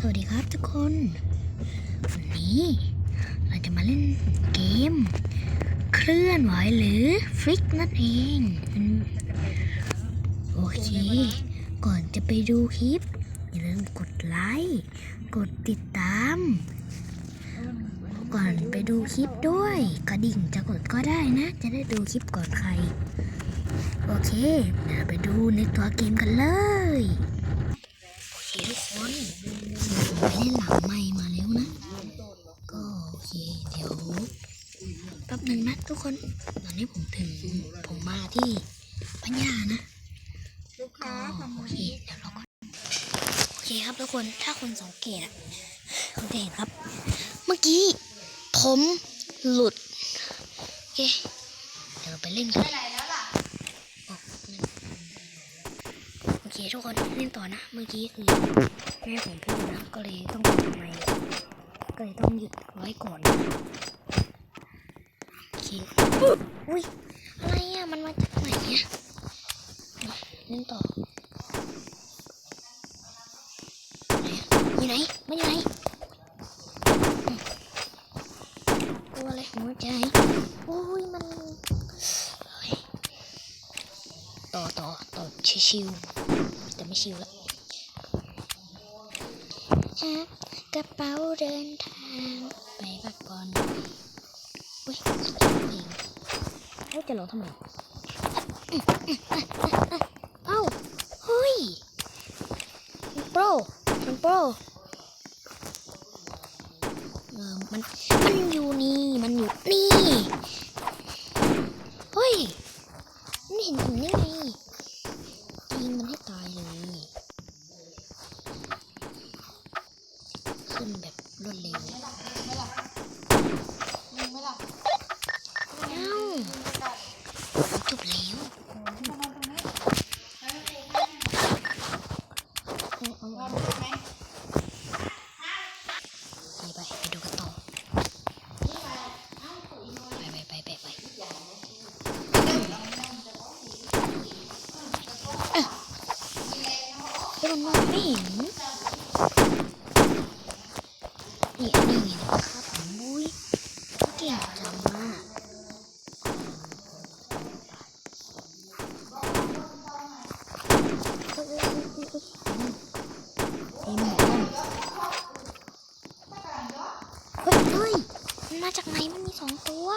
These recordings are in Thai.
สวัสดีครับทุกคน วันนี้เราจะมาเล่นเกม เคลื่อนไหวหรือฟลิกนั่นเอง โอเค ก่อนจะไปดูคลิป อย่าลืมกดไลค์ กดติดตาม ก่อนไปดูคลิปด้วย กระดิ่งจะกดก็ได้นะ จะได้ดูคลิปก่อนใคร โอเคเดี๋ยวไปดูในตัวเกมกันเลย ผมไปเล่นหลังไม้มาแล้วนะ ก็โอเคเดี๋ยวแป๊บหนึ่งนะทุกคน ตอนนี้ผมถึงผมมาที่ปัญญานะลูกค้าโอเคเดี๋ยวเราก็โอเคครับทุกคนถ้าคนสังเกตอะคุณจะเห็นครับ เมื่อกี้ผมหลุดโอเคเดี๋ยวไปเล่นกันโอเคทุกคนเล่นต่อนะ เมื่อกี้คือ แม่ผมพูดนะก็เลยต้องปิดไมก็เลยต้องหยุดไว้ก่อนโอเคอุ้ยอะไรอะมันมาจากไหนอะเล่นต่อไหนอยู่ไหนมันอยู่ไหนอืมตัวอะไรหัวใจโอ้ยมันต่อต่อต่อชิวๆแต่ไม่ชิวและ อะกระเป๋าเดินทาง ไปพักผ่อนอุ้ยเพลงเฮ้ยจะร้องทำไมเอ้าเฮ้ยมันโปรมันโปรเออมันมันอยู่นี่ มันอยู่นี่ เฮ้ยมันเห็นผมได้ไงยิงมันให้ตายเลย ขึ้นแบบรวดเร็วเอ้าจบแล้วไปไปไปดูกันต่อไปไปไปไปไปเอ้ยเฮ้ยมันมองไม่เห็นอันนี้ไงนะครับผมบุ้ยเก่งจังมากเอ้ยเอ้ยเอ้ยเอ้ย เอ้ยหมอนเฮ้ยเฮ้ยมันมาจากไหนมันมีสองตัว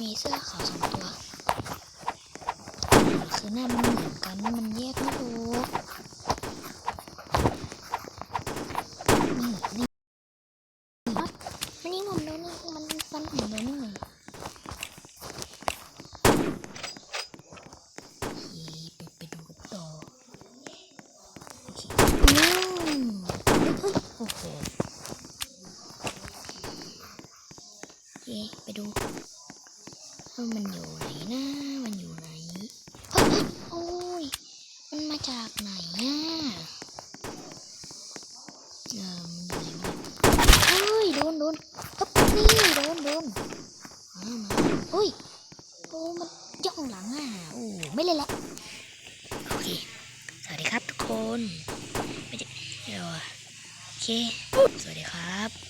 มีเสื้อขาวสองตัว คือหน้ามันเหมือนกันมันแยกไม่ถูกนี่นี่ มันยิงผมโดนนี่มันฟันผมโดนนี่ไงโอเคไปไปดูกันต่อ โอเคอืมเฮ้ยเฮ้ยโหโอเคไปดูว่ามันอยู่ไหนนะ มันอยู่ไหน เฮ้ย โอ้ย มันมาจากไหนอะเออมันอยู่ไหนวะเฮ้ย โดนโดนฮึบนี่โดนโดนมามาอุ้ย โอ้ มันย่องหลังอะ โอ้ ไม่เล่นละโอเคสวัสดี คนไม่ใช่เดี๋ยวอะโอเค สวัสดีครับ